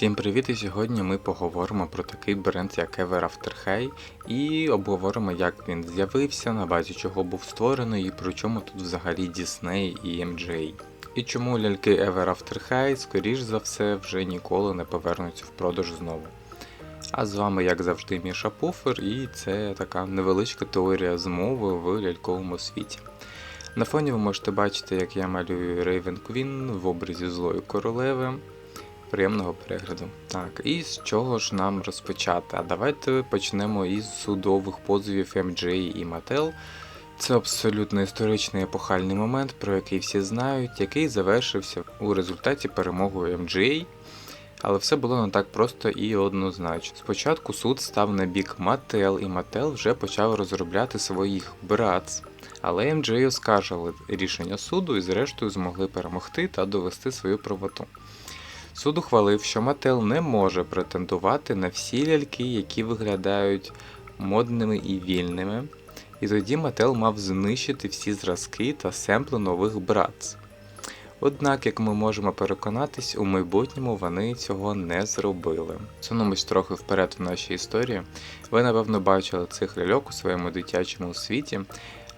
Всім привіт! І сьогодні ми поговоримо про такий бренд, як Ever After High, і обговоримо, як він з'явився, на базі чого був створений, і про чому тут взагалі Disney і MJ. І чому ляльки Ever After High, скоріш за все, вже ніколи не повернуться в продаж знову. А з вами, як завжди, Міша Пуфер, і це така невеличка теорія змови в ляльковому світі. На фоні ви можете бачити, як я малюю Raven Queen в образі злої королеви. Приємного перегляду. Так, і з чого ж нам розпочати? А давайте почнемо із судових позовів MJ і Mattel. Це абсолютно історичний епохальний момент, про який всі знають, який завершився у результаті перемогою MJ. Але все було не так просто і однозначно. Спочатку суд став на бік Mattel, і Mattel вже почав розробляти своїх братц. Але MJ оскаржили рішення суду і зрештою змогли перемогти та довести свою правоту. Суд ухвалив, що Mattel не може претендувати на всі ляльки, які виглядають модними і вільними, і тоді Mattel мав знищити всі зразки та семпли нових братц. Однак, як ми можемо переконатись, у майбутньому вони цього не зробили. Сунемось трохи вперед в нашій історії. Ви, напевно, бачили цих ляльок у своєму дитячому світі.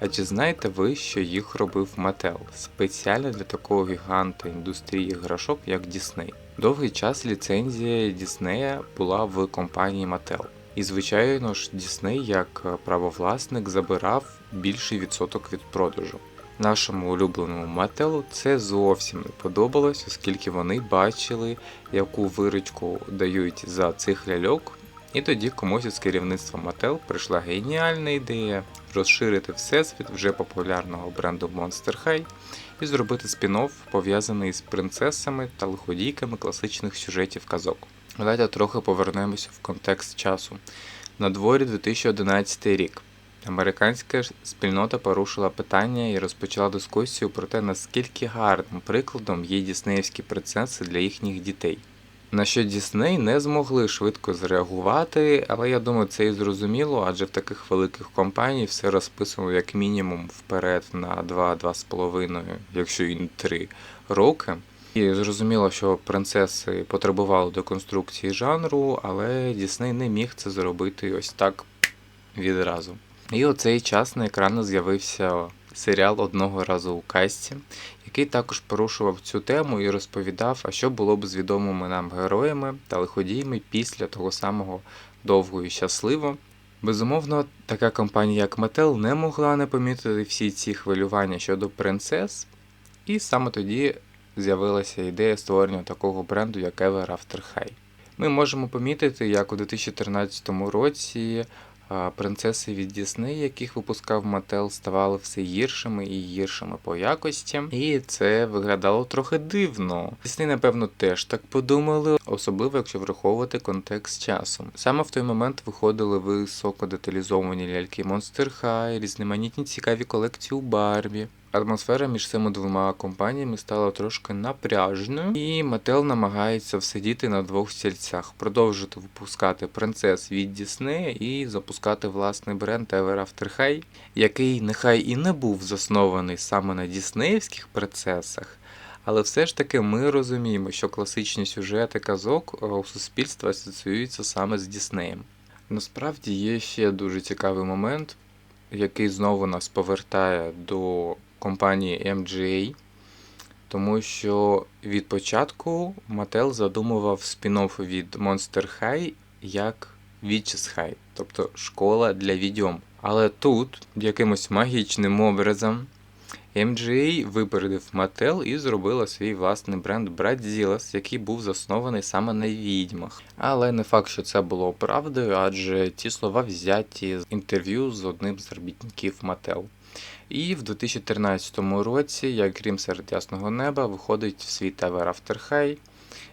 А чи знаєте ви, що їх робив Mattel спеціально для такого гіганта індустрії іграшок, як Disney? Довгий час ліцензія Діснея була в компанії Mattel. І, звичайно ж, Disney як правовласник забирав більший відсоток від продажу. Нашому улюбленому Mattel це зовсім не подобалось, оскільки вони бачили, яку виручку дають за цих ляльок. І тоді комусь із керівництва Mattel прийшла геніальна ідея розширити всесвіт вже популярного бренду Monster High і зробити спін-офф, пов'язаний з принцесами та лиходійками класичних сюжетів казок. Давайте трохи повернемося в контекст часу. На дворі 2011 рік. Американська спільнота порушила питання і розпочала дискусію про те, наскільки гарним прикладом є діснеївські принцеси для їхніх дітей. На що Дісней не змогли швидко зреагувати, але я думаю, це і зрозуміло, адже в таких великих компаній все розписано як мінімум вперед на 2-2,5, якщо і не 3 роки. І зрозуміло, що принцеси потребували деконструкції жанру, але Дісней не міг це зробити ось так відразу. І у цей час на екрані з'явився серіал одного разу у касті, який також порушував цю тему і розповідав, а що було б з відомими нам героями та лиходіями після того самого довго і щасливо. Безумовно, така компанія, як Mattel, не могла не помітити всі ці хвилювання щодо принцес, і саме тоді з'явилася ідея створення такого бренду, як Ever After High. Ми можемо помітити, як у 2013 році принцеси від Дісней, яких випускав Мател, ставали все гіршими і гіршими по якості, і це виглядало трохи дивно. Дісни напевно, теж так подумали, особливо якщо враховувати контекст часу. Саме в той момент виходили високо деталізовані ляльки Monster High, різноманітні цікаві колекції у Барбі. Атмосфера між цими двома компаніями стала трошки напряжною, і Mattel намагається всидіти на двох стільцях, продовжити випускати принцес від Disney і запускати власний бренд Ever After High, який нехай і не був заснований саме на діснеївських принцесах, але все ж таки ми розуміємо, що класичні сюжети казок у суспільства асоціюються саме з Діснеєм. Насправді є ще дуже цікавий момент, який знову нас повертає до компанії MGA, тому що від початку Mattel задумував спін-офф від Monster High як Witches High, тобто школа для відьом. Але тут якимось магічним образом MGA випередив Mattel і зробила свій власний бренд Bratzilla's, який був заснований саме на відьмах. Але не факт, що це було правдою, адже ті слова взяті з інтерв'ю з одним з робітників Mattel. І в 2013 році, як Грім серед ясного неба, виходить в світ Ever After High,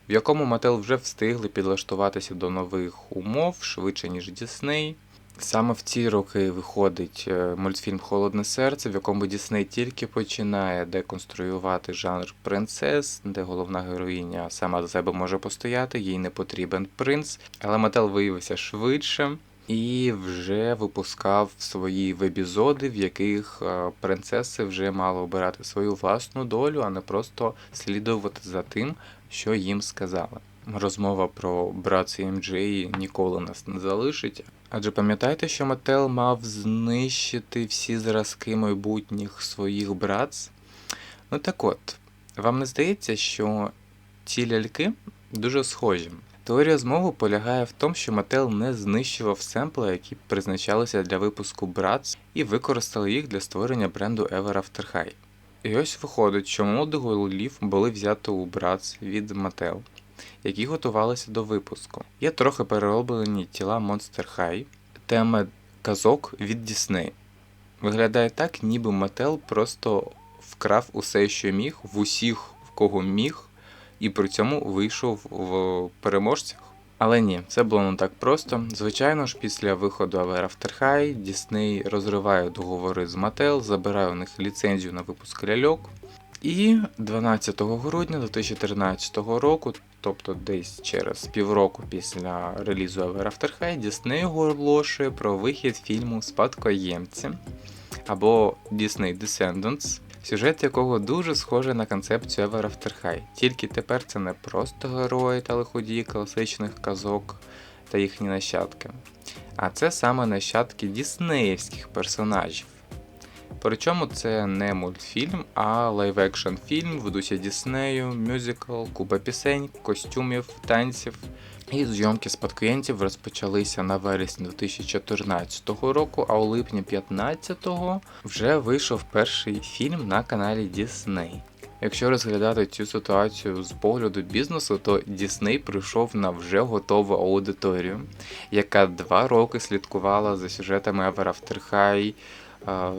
в якому Mattel вже встигли підлаштуватися до нових умов швидше, ніж Disney. Саме в ці роки виходить е, мультфільм Холодне серце, в якому Дісней тільки починає деконструювати жанр принцес, де головна героїня сама за себе може постояти, їй не потрібен принц. Але Мател виявився швидше і вже випускав свої вебізоди, в яких е, принцеси вже мали обирати свою власну долю, а не просто слідувати за тим, що їм сказали. розмова про братці MJ ніколи нас не залишить. Адже пам'ятаєте, що Mattel мав знищити всі зразки майбутніх своїх братц? Ну так от, вам не здається, що ці ляльки дуже схожі? Теорія змови полягає в тому, що Mattel не знищував семпли, які призначалися для випуску Bratz, і використали їх для створення бренду Ever After High. І ось виходить, що молоді голів були взяті у Bratz від Mattel, які готувалися до випуску. Є трохи перероблені тіла Monster High, тема казок від Disney. Виглядає так, ніби Mattel просто вкрав усе, що міг, в усіх, в кого міг, і при цьому вийшов в переможцях. Але ні, це було не так просто. Звичайно ж, після виходу Ever After High Disney розриває договори з Mattel, забирає у них ліцензію на випуск ляльок. І 12 грудня 2013 року, тобто десь через півроку після релізу Ever After High, Disney оголошує про вихід фільму Спадкоємці або Disney Descendants, сюжет якого дуже схожий на концепцію Ever After High. Тільки тепер це не просто герої та лиходії класичних казок та їхні нащадки, а це саме нащадки діснеївських персонажів. Причому це не мультфільм, а лайв-екшн фільм в дусі Діснею, мюзикл, купа пісень, костюмів, танців. І зйомки спадкоєнців розпочалися на вересні 2014 року, а у липні 2015 вже вийшов перший фільм на каналі Disney. Якщо розглядати цю ситуацію з погляду бізнесу, то Disney прийшов на вже готову аудиторію, яка два роки слідкувала за сюжетами е,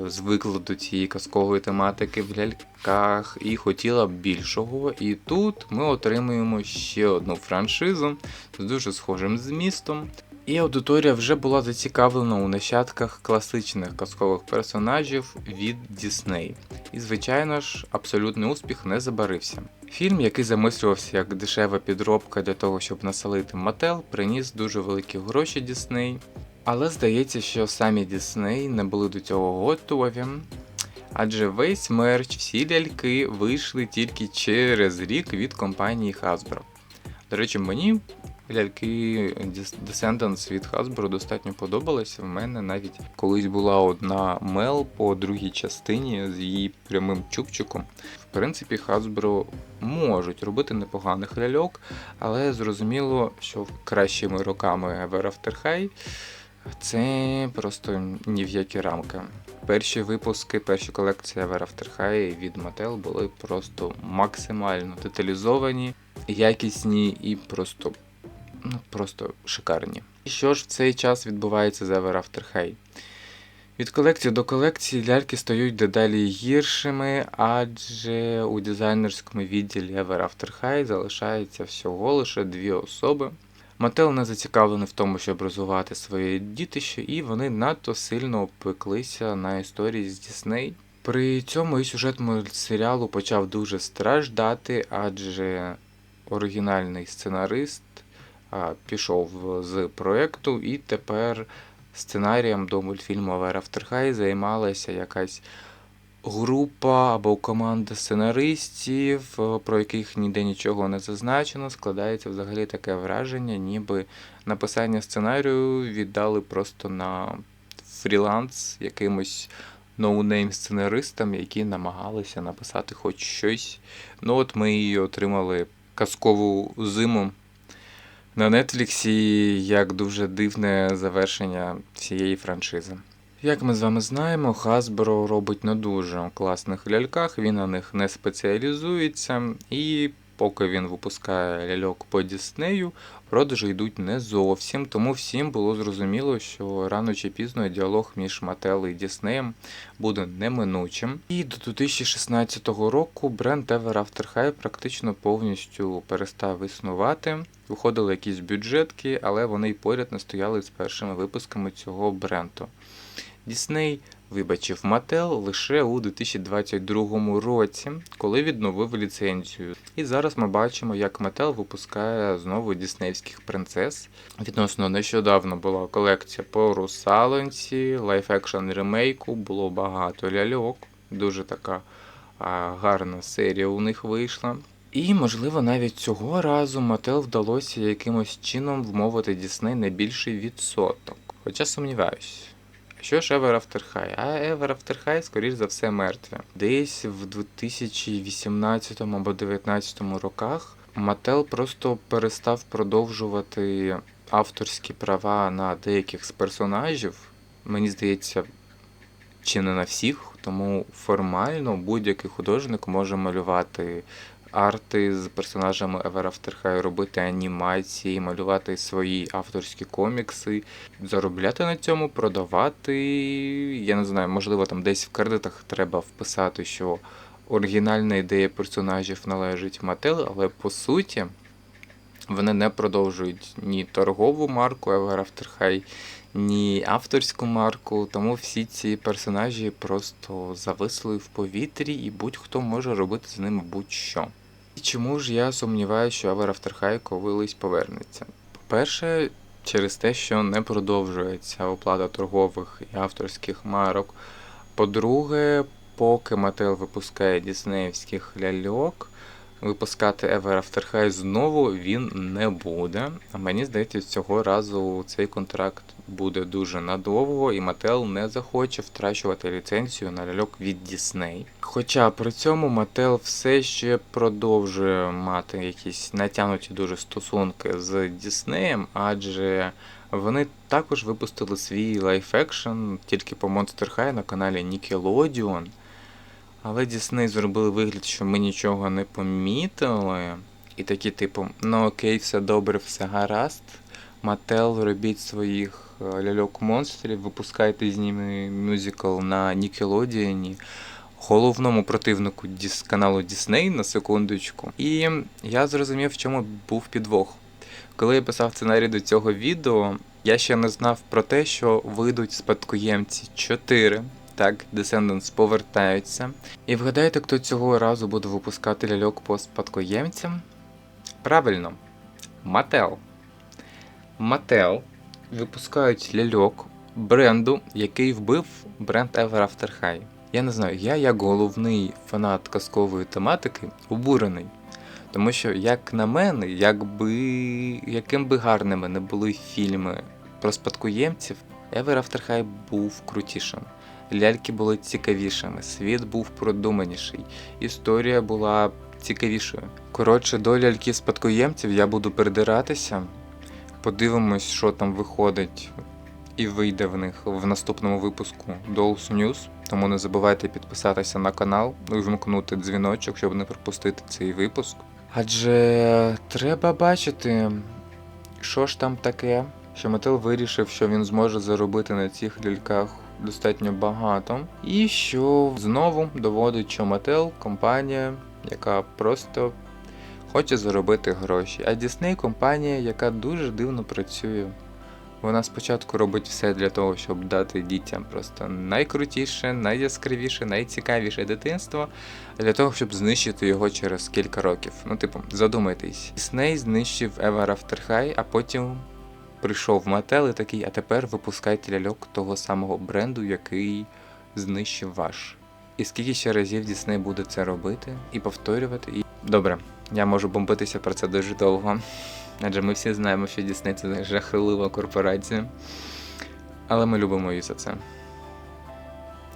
звикла до цієї казкової тематики в ляльках і хотіла б більшого. І тут ми отримуємо ще одну франшизу з дуже схожим змістом. І аудиторія вже була зацікавлена у нащадках класичних казкових персонажів від Disney. І, звичайно ж, абсолютний успіх не забарився. Фільм, який замислювався як дешева підробка для того, щоб насолити Mattel, приніс дуже великі гроші Disney. Але здається, що самі Disney не були до цього готові. Адже весь мерч, всі ляльки вийшли тільки через рік від компанії Hasbro. До речі, мені ляльки Descendants від Hasbro достатньо подобалися. В мене навіть колись була одна мел по другій частині з її прямим чубчиком. В принципі, Hasbro можуть робити непоганих ляльок, але зрозуміло, що кращими роками Ever After High це просто ні в які рамки. Перші випуски, перші колекції Ever After High від Mattel були просто максимально деталізовані, якісні і просто, ну, просто шикарні. І що ж в цей час відбувається з Ever After High? Від колекції до колекції ляльки стають дедалі гіршими, адже у дизайнерському відділі Ever After High залишається всього лише дві особи. Мател не зацікавлений в тому, щоб розвивати своє дітище, і вони надто сильно опеклися на історії з Дісней. При цьому і сюжет мультсеріалу почав дуже страждати, адже оригінальний сценарист а, пішов з проєкту, і тепер сценарієм до мультфільму After High займалася якась група або команда сценаристів, е, про яких ніде нічого не зазначено. Складається взагалі таке враження, ніби написання сценарію віддали просто на фріланс якимось ноунейм сценаристам, які намагалися написати хоч щось. Ну от ми її отримали казкову зиму. На Нетфліксі як дуже дивне завершення всієї франшизи. Як ми з вами знаємо, Hasbro робить на дуже класних ляльках, він на них не спеціалізується, і поки він випускає ляльок по Діснею, продажі йдуть не зовсім, тому всім було зрозуміло, що рано чи пізно діалог між Mattel і Діснеєм буде неминучим. І до 2016 року бренд Ever After High практично повністю перестав існувати. Виходили якісь бюджетки, але вони й поряд не стояли з першими випусками цього бренду. Дісней вибачив Матtel лише у 2022 році, коли відновив ліцензію. І зараз ми бачимо, як Mattel випускає знову діснеївських принцес. Відносно нещодавно була колекція по Русалонці, лайф-екшн ремейку, було багато ляльок. Дуже така гарна серія у них вийшла. І, можливо, навіть цього разу Мател вдалося якимось чином вмовити Дісней на більший відсоток. Хоча сумніваюсь. Що ж Ever After High? А Ever After High, скоріш за все, мертві. Десь в 2018 або 2019 роках Мател просто перестав продовжувати авторські права на деяких з персонажів. Мені здається, чи не на всіх, тому формально будь-який художник може малювати арти з персонажами Ever After High, робити анімації, малювати свої авторські комікси, заробляти на цьому, продавати. Я не знаю, можливо, там десь в кредитах треба вписати, що оригінальна ідея персонажів належить Mattel, але по суті вони не продовжують ні торгову марку Ever After High, ні авторську марку, тому всі ці персонажі просто зависли в повітрі, і будь-хто може робити з ними будь-що. І чому ж я сумніваюся, що Ever After колись повернеться? По-перше, через те, що не продовжується оплата торгових і авторських марок. По-друге, поки Мател випускає діснеївських ляльок, випускати Ever After High знову він не буде. А мені здається, цього разу цей контракт буде дуже надовго, і Mattel не захоче втрачувати ліцензію на ляльок від Disney. Хоча при цьому Mattel все ще продовжує мати якісь натягнуті дуже стосунки з Діснеєм, адже вони також випустили свій лайф-екшн тільки по Monster High на каналі Nickelodeon. Але Дісней зробили вигляд, що ми нічого не помітили. І такі, типу, ну окей, все добре, все гаразд. Мател, робіть своїх е, ляльок монстрів, випускайте з ними мюзикл на Нікелодіані, головному противнику діс каналу Дісней на секундочку. І я зрозумів, в чому був підвох. Коли я писав сценарій до цього відео, я ще не знав про те, що вийдуть спадкоємці 4. Так, Descendants повертаються. І вгадайте, хто цього разу буде випускати ляльок по спадкоємцям? Правильно, Mattel. Mattel випускають ляльок бренду, який вбив бренд Ever After High. Я не знаю, я як головний фанат казкової тематики обурений. Тому що, як на мене, якби яким би гарними не були фільми про спадкоємців, Ever After High був крутішим. Ляльки були цікавішими, світ був продуманіший, історія була цікавішою. Коротше, до ляльки спадкоємців я буду придиратися. Подивимось, що там виходить і вийде в них в наступному випуску Dolls News. Тому не забувайте підписатися на канал і вмкнути дзвіночок, щоб не пропустити цей випуск. Адже треба бачити, що ж там таке, що Мател вирішив, що він зможе заробити на цих ляльках достатньо багато. І що знову доводить, що Mattel компанія, яка просто хоче заробити гроші. А Disney компанія, яка дуже дивно працює. Вона спочатку робить все для того, щоб дати дітям просто найкрутіше, найяскравіше, найцікавіше дитинство, для того, щоб знищити його через кілька років. Ну, типу, задумайтесь, Disney знищив Ever After High, а потім прийшов Mattel і такий, а тепер випускайте ляльок того самого бренду, який знищив ваш. І скільки ще разів Дісней буде це робити і повторювати. І... Добре, я можу бомбитися про це дуже довго. Адже ми всі знаємо, що Дісней це жахлива корпорація. Але ми любимо її за це.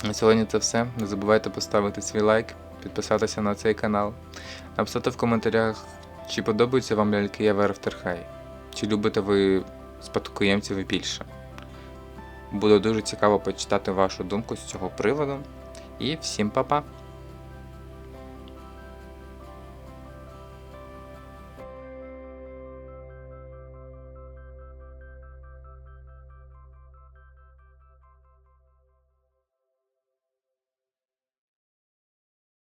На сьогодні це все. Не забувайте поставити свій лайк, підписатися на цей канал, написати в коментарях, чи подобаються вам ляльки After High, чи любите ви спадкоємців більше. Буде дуже цікаво почитати вашу думку з цього приводу. І всім па-па!